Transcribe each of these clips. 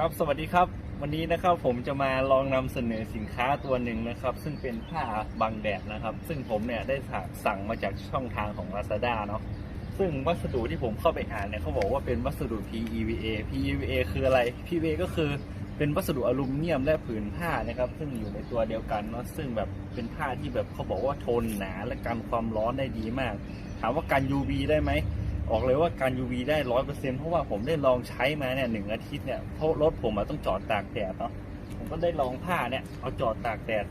ครับสวัสดีครับ วันนี้นะครับผมจะมาลองนำเสนอสินค้าตัวหนึ่งนะครับ ซึ่งเป็นผ้าบังแดดนะครับ ซึ่งผมเนี่ยได้สั่งมาจากช่องทางของ Lazada เนาะซึ่งวัสดุที่ผมเข้าไปอ่านเนี่ยเขาบอกว่าเป็นวัสดุ PEVA PEVA คืออะไร PEVA ก็คือเป็นวัสดุอลูมิเนียมและผืนผ้านะครับ ซึ่งอยู่ในตัวเดียวกันเนาะซึ่งแบบเป็นผ้าที่แบบเขาบอกว่าทนหนาและกันความร้อนได้ดีมาก ถามว่ากัน UV ได้ไหม ออกเลยว่าการ UV ได้ร้อยเปอร์เซ็นเพราะว่าผมได้ลองใช้มาเนี่ยหนึ่งอาทิตย์เนี่ยเพราะรถผมต้องจอดตากแดดเนาะผมก็ได้ลองผ้าเนี่ยเอาจอดตากแดด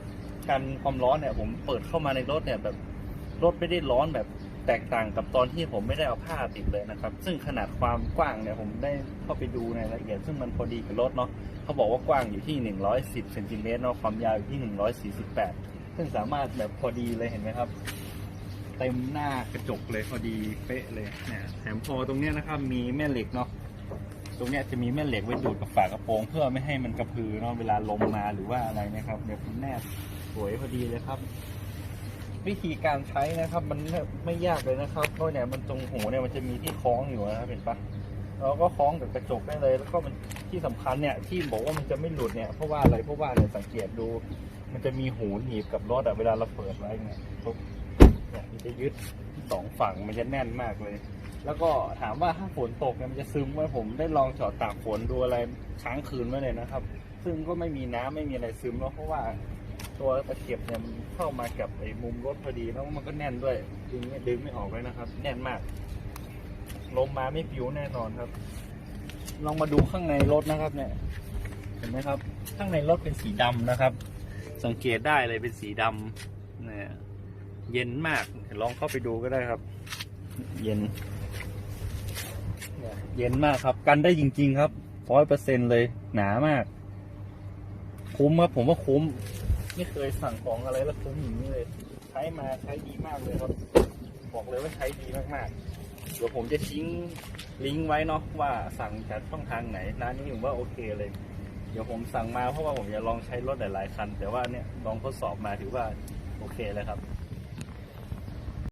กันความร้อนเนี่ย ผมเปิดเข้ามาในรถเนี่ยแบบรถไม่ได้ร้อนแบบแตกต่างกับตอนที่ผมไม่ได้เอาผ้าติดเลยนะครับ ซึ่งขนาดความกว้างเนี่ยผมได้เข้าไปดูในรายละเอียด ซึ่งมันพอดีกับรถเนาะเขาบอกว่ากว้างอยู่ที่ 110เซนติเมตรเนาะความยาวอยู่ที่ 148 ซึ่งสามารถแบบพอดีเลยเห็นไหมครับ เต็มหน้ากระจกเลยพอดีเป๊ะเลยเนี่ยแถมพอตรงเนี้ยนะครับมีแม่เหล็กเนาะตรงเนี้ยจะมีแม่เหล็กไว้ดูดกับฝากระโปรง เพื่อไม่ให้มันกระพือเนาะเวลาลมมาหรือว่าอะไรนะครับเดี๋ยวผมแนบสวยพอดีเลยครับ วิธีการใช้นะครับ มันไม่ยากเลยนะครับเพราะเนี่ยมันตรงหูเนี่ยมันจะมีที่คล้องอยู่นะครับเห็นปะเราก็คล้องกับกระจกได้เลย แล้วก็มันที่สำคัญเนี่ยที่บอกว่ามันจะไม่หลุดเนี่ยเพราะว่าอะไรเพราะว่าเนี่ยสังเกตดู มันจะมีหูหนีบกับรถอะเวลาเราเปิดไว้เนี่ยปุ๊บเนี่ย มันจะยึดสองฝั่งมันจะแน่นมากเลย แล้วก็ถามว่าถ้าฝนตกเนี่ยมันจะซึมไหมผมได้ลองจอดตากฝนดูอะไรค้างคืนไว้เลยนะครับ ซึ่งก็ไม่มีน้ำไม่มีอะไรซึมแล้วเพราะว่าตัวตะเข็บเนี่ยมันเข้ามากับไอ้มุมรถพอดีแล้วมันก็แน่นด้วยดึงไม่ดึงไม่ออกเลยนะครับ แน่นมากลมมาไม่ปิวแน่นอนครับ ลองมาดูข้างในรถนะครับ เนี่ย เห็นไหมครับ ข้างในรถเป็นสีดำนะครับ สังเกตได้เลยเป็นสีดำเนี่ยเย็นมาก ลองเข้าไปดูก็ได้ครับ เย็นเนี่ยเย็นมากครับ กันได้จริง ๆ ครับร้อยเปอร์เซ็นเลย หนามาก คุ้มครับผมว่าคุ้ม ไม่เคยสั่งของอะไรแล้วคุ้มอย่างนี้เลย ใช้มาใช้ดีมากเลยครับ บอกเลยว่าใช้ดีมากๆ เดี๋ยวผมจะทิ้งลิงก์ไว้เนาะว่าสั่งจากช่องทางไหนร้านนี้ผมว่าโอเคเลย เดี๋ยวผมสั่งมาเพราะว่าผมจะลองใช้รถหลายๆคัน แต่ว่าเนี่ยลองทดสอบมาถือว่าโอเคเลยครับ